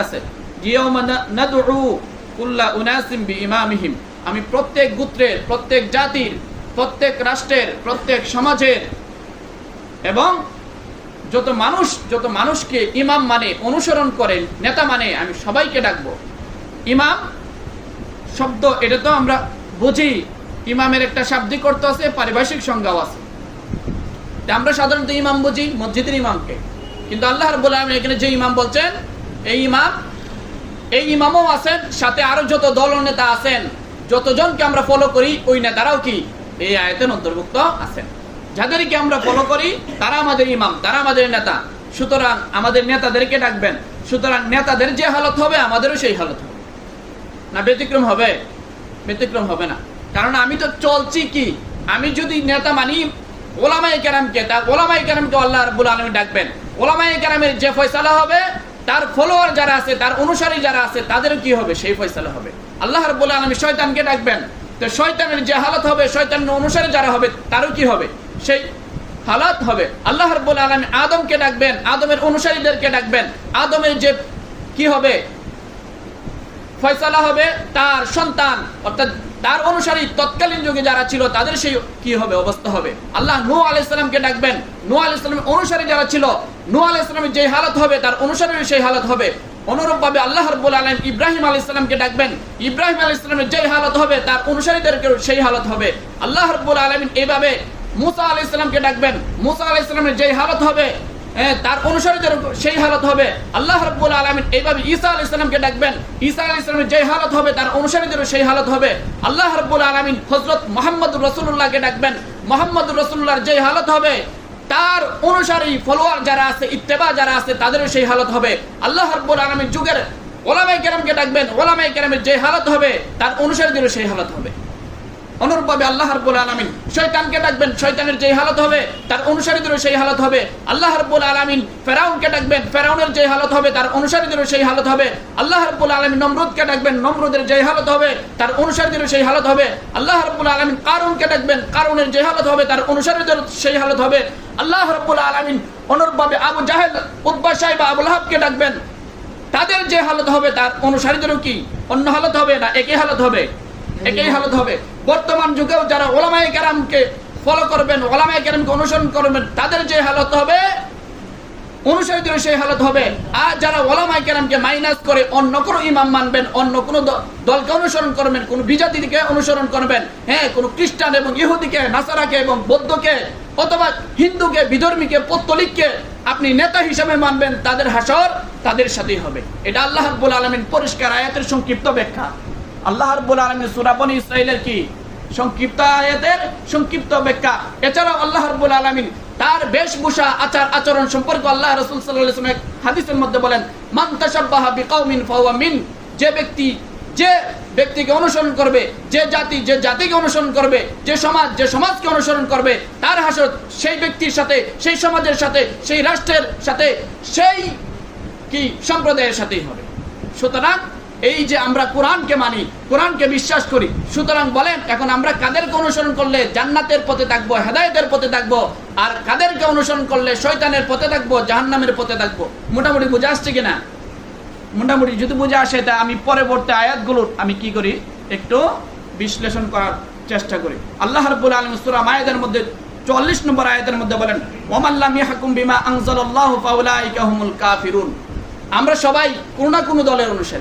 আছে। আমি প্রত্যেক গোত্রের, প্রত্যেক জাতির, প্রত্যেক রাষ্ট্রের, প্রত্যেক সমাজের এবং যত মানুষ, যত মানুষকে ইমাম মানে অনুসরণ করে, নেতা মানে আমি সবাইকে ডাকবো। ইমাম শব্দ, এটা তো আমরা বুঝি। ইমামের একটা শাব্দিক অর্থ আছে, পারিভাষিক সংজ্ঞাও আছে। আমরা সাধারণত ইমাম বুঝি, মসজিদের ইমামকে। কিন্তু আল্লাহ আলামিন এখানে যে ইমাম বলছেন এই ইমাম, এই ইমামও আছেন, সাথে আরও যত দল নেতা আছেন, যতজনকে আমরা ফলো করি, ওই নেতারাও কি এই আয়তের অন্তর্ভুক্ত আছেন। যাদেরকে আমরা ফলো করি, তারা আমাদের ইমাম, তারা আমাদের নেতা। সুতরাং আমাদের নেতাদেরকে ডাকবেন। সুতরাং নেতাদের যে হালত হবে, আমাদেরও সেই হালত হবে। না, ব্যতিক্রম হবে? ব্যতিক্রম হবে না। কারণ আমি তো চলছি কি? আমি যদি নেতা মানি ওলামাই কেরামকে, তা ওলামাই কেরামকে আল্লাহ রাব্বুল আলামিন ডাকবেন। ওলামাই কেরামের যে ফয়সালা হবে তার ফলোয়ার যারা আছে, তার অনুসারী যারা আছে, তাদের কি হবে? সেই ফয়সালা হবে। আল্লাহ বলে আলমী শয়তানকে ডাকবেন। তো শয়তানের যে হালত হবে, শয়তানের অনুসারী যারা হবে, তারও কি হবে? সেই হালাত হবে। আল্লাহ বলে আলমী আদমকে ডাকবেন, আদমের অনুসারীদেরকে ডাকবেন। আদমের যে কি হবে? ফয়সালা হবে তার সন্তান, অর্থাৎ তার অনুসারী তৎকালীন যুগে যারা ছিল, তাদের সেই কি হবে, অবস্থা হবে। আল্লাহ নু আলাইসালামকে ডাকবেন। নূ আলাইসালামের অনুসারী যারা ছিল নু আলাইসালামের যে হালত হবে, তার অনুসারীর সেই হালত হবে। অনুরূপভাবে আল্লাহ রব্বুল আলম ইব্রাহিম আলী ইসলামকে ডাকবেন। ইব্রাহিম আলী ইসলামের যে হালত হবে, তার অনুসারীদেরকেও সেই হালত হবে। আল্লাহ রব্বুল আলমিন এইভাবে মুসা আলী ইসলামকে ডাকবেন। মুসা আলী ইসলামের যে হালত হবে হ্যাঁ, তার অনুসারীদের সেই হালত হবে। আল্লাহ রব্বুল আলমিন এইভাবে ঈসা আল ইসলামকে ডাকবেন। ঈসা আল ইসলামের যে হালত হবে তার অনুসারীদেরও সেই হালত হবে। আল্লাহ রব্বুল আলমিন হজরত মোহাম্মদ রসুল্লাহকে ডাকবেন। মোহাম্মদ রসুল্লাহর যে হালত হবে তার অনুসারী ফলোয়ার যারা আছে ইত্তেবা যারা আছে তাদেরও সেই হালত হবে। আল্লাহ রব্বুল আলমিন যুগের ওলামাই কেরামকে ডাকবেন। ওলামাই কেরামের যে হালত হবে তার অনুসারীদেরও সেই হালত হবে। অনুরূপভাবে আল্লাহ রাব্বুল আলামিন শয়তানকে ডাকবেন, শয়তানের হালত হবে তার অনুসারীদেরও সেই হালত হবে। আল্লাহ আলামিন ফেরাউনকে ডাকবেন, ফেরাউনের হালত হবে তার অনুসারীদেরও সেই হালত হবে। আল্লাহ নমরুদকে ডাকবেন, নমরুদের হালত হবে তার অনুসারীদেরও সেই হালত হবে। আল্লাহ আলামিন কারুনকে ডাকবেন, কারুনের যে হালত হবে তার অনুসারীদেরও সেই হালত হবে। আল্লাহ রাব্বুল আলামিন অনুরূপভাবে আবু সাহেব আবুল হাবকে ডাকবেন। তাদের যে হালত হবে তার অনুসারীদেরও কি? অন্য হালত হবে না একই হালত হবে? একই হালত হবে। বর্তমান যুগেও যারা ওলামাই কেরামকে ফলো করবেন ওলামাই কেরামকে অনুসরণ করবেন, তাদের যে হালত হবে সেই হালত হবে। আর যারা ওলামাই কেরামকে মাইনাস করে অন্য ইমাম মানবেন, অন্য দলকে অনুসরণ করবেন বিজাতিকে অনুসরণ করবেন হ্যাঁ কোন খ্রিস্টান এবং ইহুদিকে, নাসারাকে এবং বৌদ্ধকে অথবা হিন্দুকে, বিধর্মীকে, পত্তলিককে আপনি নেতা হিসেবে মানবেন, তাদের হাসর তাদের সাথেই হবে। এটা আল্লাহ আলামিন পরিষ্কার আয়াতের সংক্ষিপ্ত ব্যাখ্যা। আল্লাহ রাব্বুল আলামিন সূরা বনী কি? সংক্ষিপ্ত আয়াতের সংক্ষিপ্ত ব্যাখ্যা। এছাড়াও আলামিন তার বেশভূষা আচার আচরণ সম্পর্কে আল্লাহ রাসূল হাদিসের মধ্যে বলেন যে ব্যক্তি, যে ব্যক্তিকে অনুসরণ করবে, যে জাতি, যে জাতিকে অনুসরণ করবে, যে সমাজ, যে সমাজকে অনুসরণ করবে, তার হাসত সেই ব্যক্তির সাথে, সেই সমাজের সাথে, সেই রাষ্ট্রের সাথে, সেই কি, সম্প্রদায়ের সাথেই হবে। সুতরাং এই যে আমরা কোরআনকে মানি, কোরআনকে বিশ্বাস করি, সুতরাং বলেন, এখন আমরা কাদেরকে অনুসরণ করলে জান্নাতের পথে থাকব, হেদায়েতের পথে থাকব, আর কাদেরকে অনুসরণ করলে শয়তানের পথে থাকব, জাহান্নামের পথে থাকব? মোটামুটি বুঝে আসছে কিনা? মোটামুটি যদি বুঝে আসে, তা আমি পরবর্তী আয়াতগুলোর আমি কি করি? একটু বিশ্লেষণ করার চেষ্টা করি। আল্লাহ রাব্বুল আলামিন সূরা মায়েদের মধ্যে চল্লিশ নম্বর আয়াতের মধ্যে বলেন ওমাল্লাম ইয়াহকুম বিমা আনজালাল্লাহু ফাউলাইকা হুমুল কাফিরুন। আমরা সবাই কোনো না কোনো দলের অনুসারী।